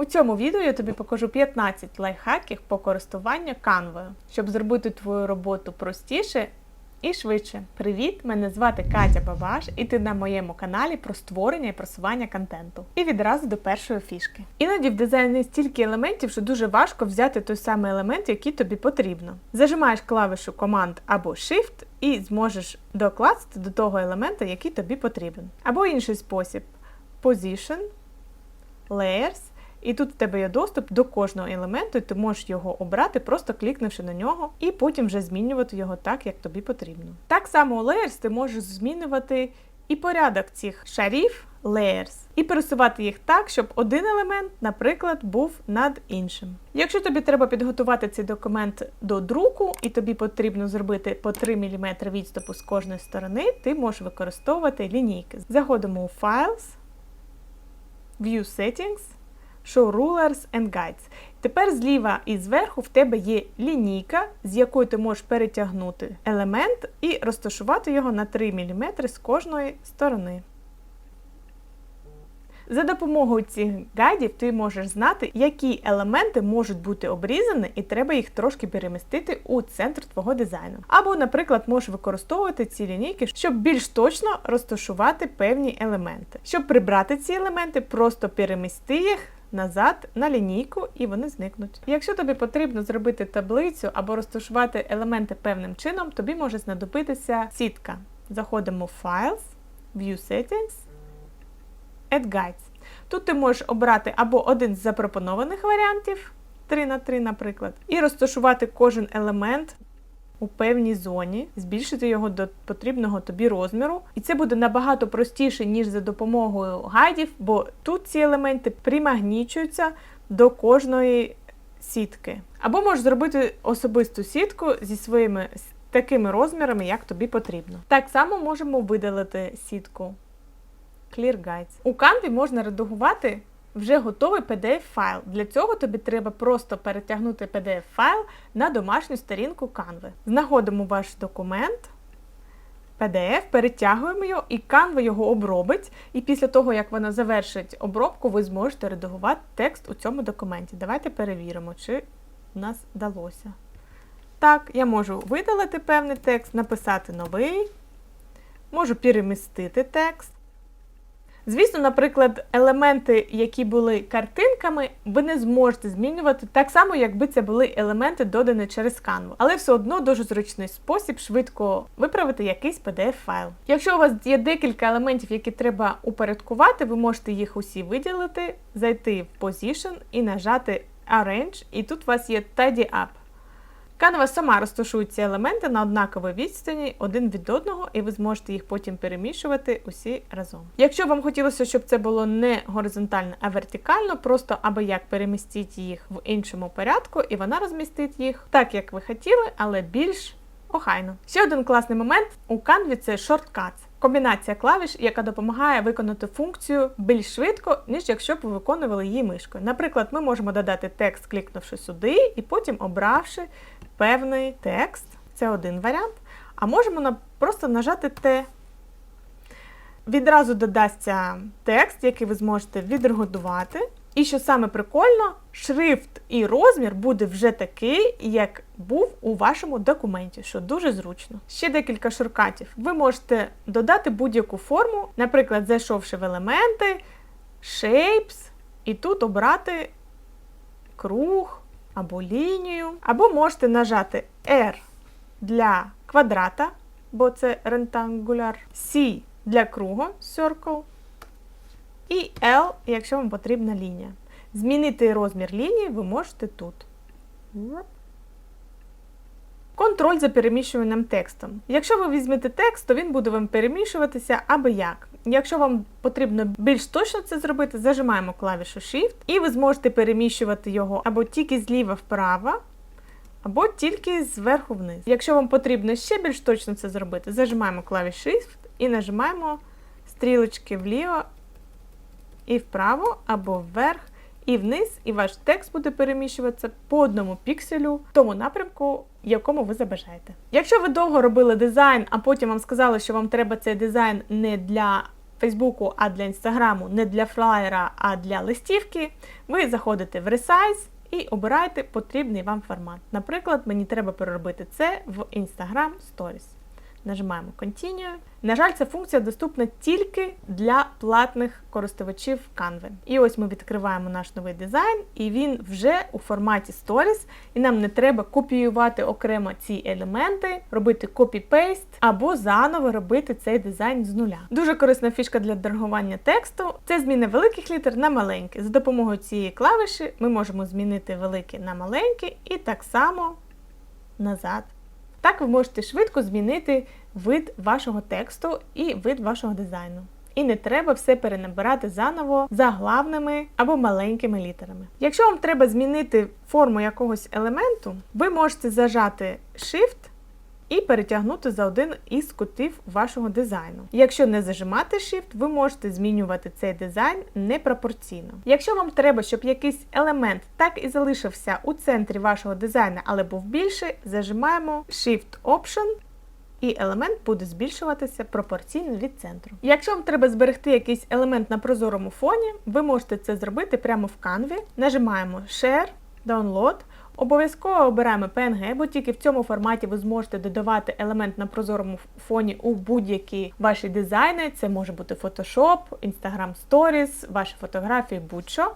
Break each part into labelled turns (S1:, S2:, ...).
S1: У цьому відео я тобі покажу 15 лайфхаків по користуванню канвою, щоб зробити твою роботу простіше і швидше. Привіт! Мене звати Катя Бабаш, і ти на моєму каналі про створення і просування контенту. І відразу до першої фішки. Іноді в дизайні стільки елементів, що дуже важко взяти той самий елемент, який тобі потрібно. Зажимаєш клавішу команд або Shift і зможеш докласти до того елемента, який тобі потрібен. Або інший спосіб Position, Layers. І тут в тебе є доступ до кожного елементу, і ти можеш його обрати, просто клікнувши на нього, і потім вже змінювати його так, як тобі потрібно. Так само у Layers ти можеш змінювати і порядок цих шарів Layers, і пересувати їх так, щоб один елемент, наприклад, був над іншим. Якщо тобі треба підготувати цей документ до друку, і тобі потрібно зробити по 3 мм відступу з кожної сторони, ти можеш використовувати лінійки. Заходимо у Files, View Settings. Show Rulers and Guides. Тепер зліва і зверху в тебе є лінійка, з якою ти можеш перетягнути елемент і розташувати його на 3 мм з кожної сторони. За допомогою цих гайдів ти можеш знати, які елементи можуть бути обрізані, і треба їх трошки перемістити у центр твого дизайну. Або, наприклад, можеш використовувати ці лінійки, щоб більш точно розташувати певні елементи. Щоб прибрати ці елементи, просто перемісти їх назад на лінійку і вони зникнуть. Якщо тобі потрібно зробити таблицю або розташувати елементи певним чином, тобі може знадобитися сітка. Заходимо в Files, View Settings, Add Guides. Тут ти можеш обрати або один з запропонованих варіантів, 3 на 3, наприклад, і розташувати кожен елемент у певній зоні, збільшити його до потрібного тобі розміру. І це буде набагато простіше, ніж за допомогою гайдів, бо тут ці елементи примагнічуються до кожної сітки. Або можеш зробити особисту сітку зі своїми такими розмірами, як тобі потрібно. Так само можемо видалити сітку Clear Guides. У Canva можна редагувати вже готовий PDF-файл. Для цього тобі треба просто перетягнути PDF-файл на домашню сторінку Canva. Знаходимо ваш документ, PDF, перетягуємо його, і Canva його обробить. І після того, як вона завершить обробку, ви зможете редагувати текст у цьому документі. Давайте перевіримо, чи у нас вдалося. Так, я можу видалити певний текст, написати новий, можу перемістити текст. Звісно, наприклад, елементи, які були картинками, ви не зможете змінювати так само, якби це були елементи, додані через Canva. Але все одно дуже зручний спосіб швидко виправити якийсь PDF-файл. Якщо у вас є декілька елементів, які треба упорядкувати, ви можете їх усі виділити, зайти в Position і нажати Arrange, і тут у вас є Tidy Up. Canva сама розташує ці елементи на однаковій відстані один від одного, і ви зможете їх потім перемішувати усі разом. Якщо вам хотілося, щоб це було не горизонтально, а вертикально, просто або як перемістіть їх в іншому порядку, і вона розмістить їх так, як ви хотіли, але більш охайно. Ще один класний момент у канві – це Shortcuts. Комбінація клавіш, яка допомагає виконати функцію більш швидко, ніж якщо б ви виконували її мишкою. Наприклад, ми можемо додати текст, клікнувши сюди, і потім обравши певний текст. Це один варіант. А можемо просто нажати Т. Відразу додасться текст, який ви зможете відредагувати. І що саме прикольно, шрифт і розмір буде вже такий, як був у вашому документі, що дуже зручно. Ще декілька шуркатів. Ви можете додати будь-яку форму, наприклад, зайшовши в елементи, Shapes, і тут обрати круг або лінію, або можете нажати R для квадрата, бо це рентангуляр, C для круга circle, і L, якщо вам потрібна лінія. Змінити розмір лінії ви можете тут. Контроль за переміщуванням текстом. Якщо ви візьмете текст, то він буде вам перемішуватися аби як. Якщо вам потрібно більш точно це зробити, зажимаємо клавішу Shift, і ви зможете переміщувати його або тільки зліва вправо, або тільки зверху вниз. Якщо вам потрібно ще більш точно це зробити, зажимаємо клавішу Shift і нажимаємо стрілочки вліво і вправо або вверх і вниз, і ваш текст буде переміщуватися по одному пікселю в тому напрямку, якому ви забажаєте. Якщо ви довго робили дизайн, а потім вам сказали, що вам треба цей дизайн не для Фейсбуку, а для інстаграму не для флаєра, а для листівки, ви заходите в Resize і обираєте потрібний вам формат. Наприклад, мені треба переробити це в Instagram Stories. Нажимаємо Continue. На жаль, ця функція доступна тільки для платних користувачів Canva. І ось ми відкриваємо наш новий дизайн, і він вже у форматі Stories, і нам не треба копіювати окремо ці елементи, робити копі-пейст або заново робити цей дизайн з нуля. Дуже корисна фішка для дорогування тексту це зміна великих літер на маленькі. За допомогою цієї клавіші ми можемо змінити великі на маленькі і так само назад. Так ви можете швидко змінити вид вашого тексту і вид вашого дизайну. І не треба все перенабирати заново заглавними або маленькими літерами. Якщо вам треба змінити форму якогось елементу, ви можете зажати Shift і перетягнути за один із кутів вашого дизайну. Якщо не зажимати Shift, ви можете змінювати цей дизайн непропорційно. Якщо вам треба, щоб якийсь елемент так і залишився у центрі вашого дизайну, але був більший, зажимаємо Shift Option. І елемент буде збільшуватися пропорційно від центру. Якщо вам треба зберегти якийсь елемент на прозорому фоні, ви можете це зробити прямо в канві. Нажимаємо Share, Download. Обов'язково обираємо PNG, бо тільки в цьому форматі ви зможете додавати елемент на прозорому фоні у будь-які ваші дизайни. Це може бути Photoshop, Instagram Stories, ваші фотографії, будь-що.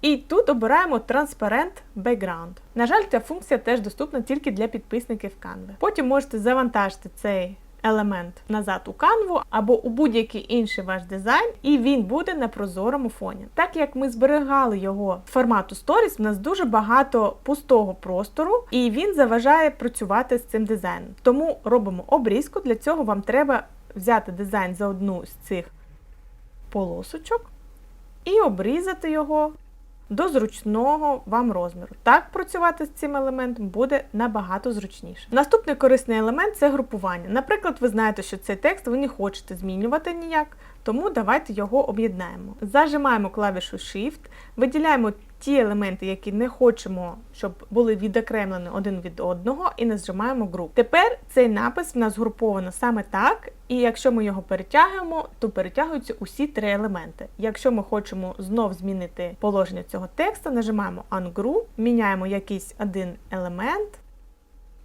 S1: І тут обираємо Transparent Background. На жаль, ця функція теж доступна тільки для підписників Canva. Потім можете завантажити цей елемент назад у канву або у будь-який інший ваш дизайн, і він буде на прозорому фоні. Так як ми зберігали його формату Stories, в нас дуже багато пустого простору, і він заважає працювати з цим дизайном. Тому робимо обрізку. Для цього вам треба взяти дизайн за одну з цих полосочок і обрізати його до зручного вам розміру. Так працювати з цим елементом буде набагато зручніше. Наступний корисний елемент це групування. Наприклад, ви знаєте, що цей текст ви не хочете змінювати ніяк, тому давайте його об'єднаємо. Зажимаємо клавішу Shift, виділяємо ті елементи, які не хочемо, щоб були відокремлені один від одного, і не зжимаємо груп. Тепер цей напис в нас згруповано саме так, і якщо ми його перетягуємо, то перетягуються усі три елементи. Якщо ми хочемо знов змінити положення цього тексту, нажимаємо Ungroup, міняємо якийсь один елемент.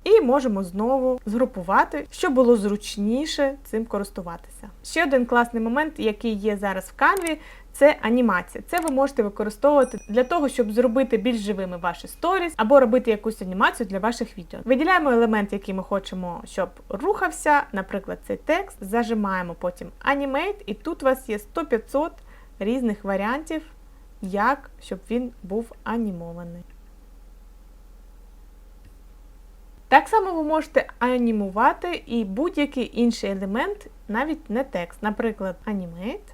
S1: І можемо знову згрупувати, щоб було зручніше цим користуватися. Ще один класний момент, який є зараз в канві, це анімація. Це ви можете використовувати для того, щоб зробити більш живими ваші сторіс, або робити якусь анімацію для ваших відео. Виділяємо елемент, який ми хочемо, щоб рухався, наприклад, цей текст. Зажимаємо потім Animate, і тут у вас є 100-500 різних варіантів, як щоб він був анімований. Так само ви можете анімувати і будь-який інший елемент, навіть не текст, наприклад, Animate.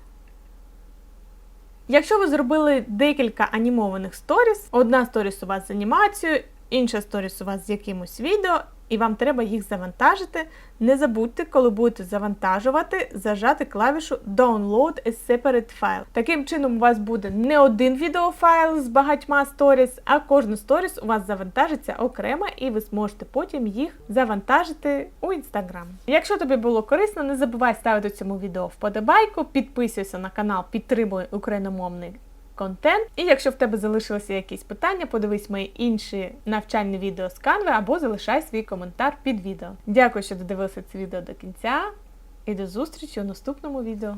S1: Якщо ви зробили декілька анімованих сторіс, одна сторіс у вас з анімацією, інша сторіс у вас з якимось відео, і вам треба їх завантажити. Не забудьте, коли будете завантажувати, зажати клавішу Download a separate file. Таким чином, у вас буде не один відеофайл з багатьма сторіс, а кожна сторіс у вас завантажиться окремо, і ви зможете потім їх завантажити у Instagram. Якщо тобі було корисно, не забувай ставити цьому відео вподобайку, підписуйся на канал, підтримуй україномовний контент. І якщо в тебе залишилися якісь питання, подивись мої інші навчальні відео з Canva або залишай свій коментар під відео. Дякую, що додивилися це відео до кінця, і до зустрічі у наступному відео.